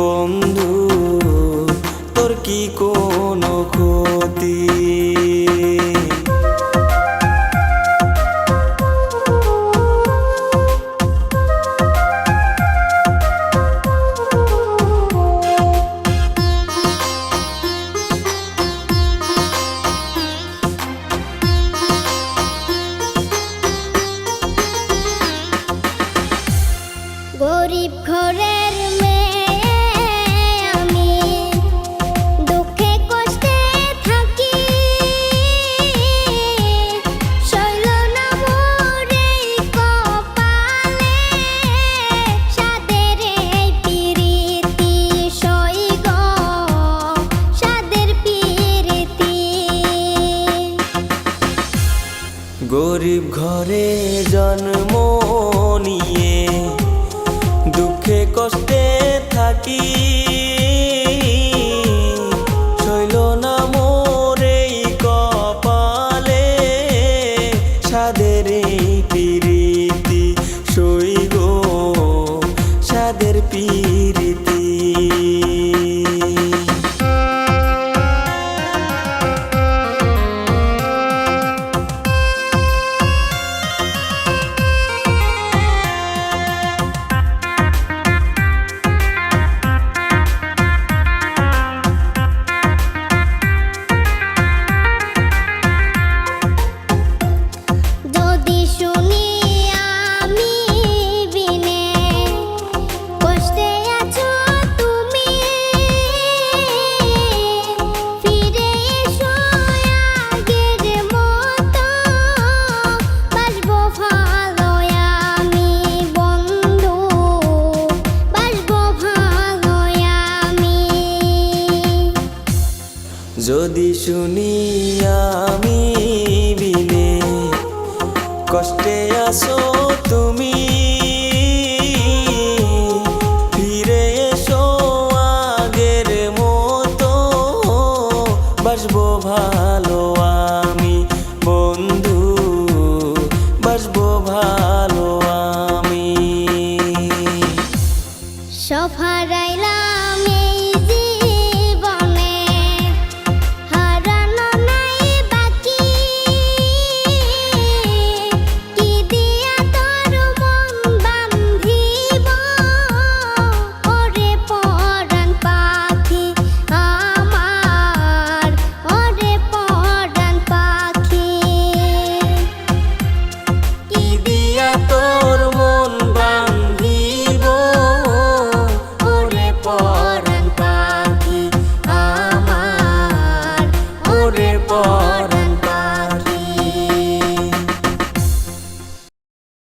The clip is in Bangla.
বন্ধু তোর কি গরিব ঘরে জন্ম নিয়ে দুঃখে কষ্টে থাকি। যদি শুনি আমি বিনে, কষ্টে আসো তুমি। ফিরে এসো আগের মতো, বাসবো ভালো আমি, বন্ধু, বাসবো ভালো আমি। সফারাইলাম